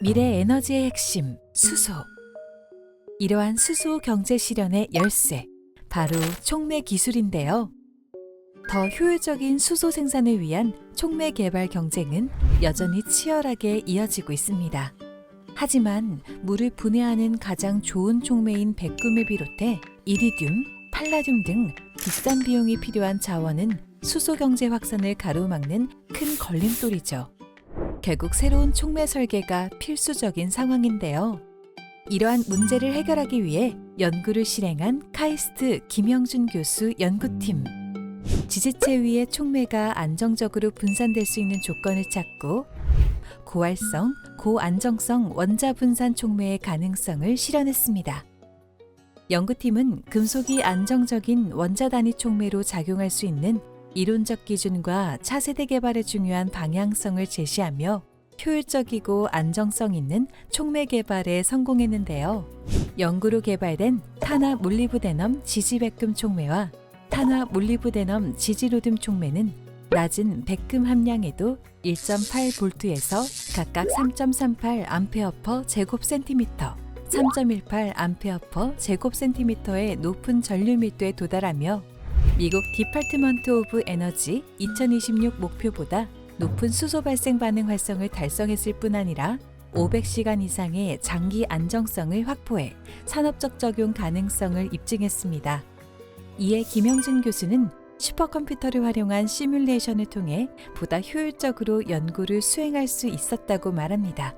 미래 에너지의 핵심 수소. 이러한 수소 경제 실현의 열쇠 바로 촉매 기술인데요. 더 효율적인 수소 생산을 위한 촉매 개발 경쟁은 여전히 치열하게 이어지고 있습니다. 하지만 물을 분해하는 가장 좋은 촉매인 백금을 비롯해 이리듐, 팔라듐 등 비싼 비용이 필요한 자원은 수소 경제 확산을 가로막는 큰 걸림돌이죠. 결국 새로운 촉매 설계가 필수적인 상황인데요. 이러한 문제를 해결하기 위해 연구를 실행한 카이스트 김영준 교수 연구팀. 지지체 위의 촉매가 안정적으로 분산될 수 있는 조건을 찾고 고활성, 고안정성 원자 분산 촉매의 가능성을 실현했습니다. 연구팀은 금속이 안정적인 원자 단위 촉매로 작용할 수 있는 이론적 기준과 차세대 개발에 중요한 방향성을 제시하며 효율적이고 안정성 있는 촉매 개발에 성공했는데요. 연구로 개발된 탄화 물리부대넘 지지백금 촉매와 탄화 물리부대넘 지지로듬 촉매는 낮은 백금 함량에도 1.8볼트에서 각각 3.38 암페어 퍼 제곱 센티미터, 3.18 암페어 퍼 제곱 센티미터의 높은 전류 밀도에 도달하며 미국 디파트먼트 오브 에너지 2026 목표보다 높은 수소 발생 반응 활성을 달성했을 뿐 아니라 500시간 이상의 장기 안정성을 확보해 산업적 적용 가능성을 입증했습니다. 이에 김영준 교수는 슈퍼컴퓨터를 활용한 시뮬레이션을 통해 보다 효율적으로 연구를 수행할 수 있었다고 말합니다.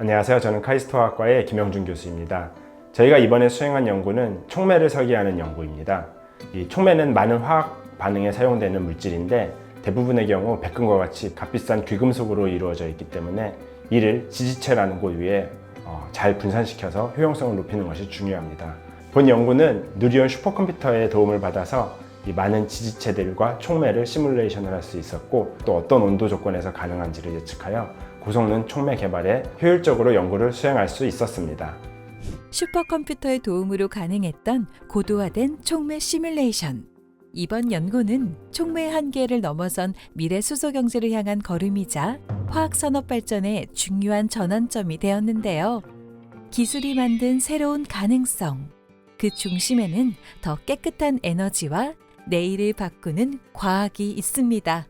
안녕하세요. 저는 카이스트화학과의 김영준 교수입니다. 저희가 이번에 수행한 연구는 촉매를 설계하는 연구입니다. 이 촉매는 많은 화학 반응에 사용되는 물질인데 대부분의 경우 백금과 같이 값비싼 귀금속으로 이루어져 있기 때문에 이를 지지체라는 곳 위에 어, 잘 분산시켜서 효용성을 높이는 것이 중요합니다. 본 연구는 누리온 슈퍼컴퓨터의 도움을 받아서 이 많은 지지체들과 촉매를 시뮬레이션을 할 수 있었고 또 어떤 온도 조건에서 가능한지를 예측하여 고성능 촉매 개발에 효율적으로 연구를 수행할 수 있었습니다. 슈퍼컴퓨터의 도움으로 가능했던 고도화된 촉매 시뮬레이션. 이번 연구는 촉매 한계를 넘어선 미래 수소 경제를 향한 걸음이자 화학 산업 발전의 중요한 전환점이 되었는데요. 기술이 만든 새로운 가능성. 그 중심에는 더 깨끗한 에너지와 내일을 바꾸는 과학이 있습니다.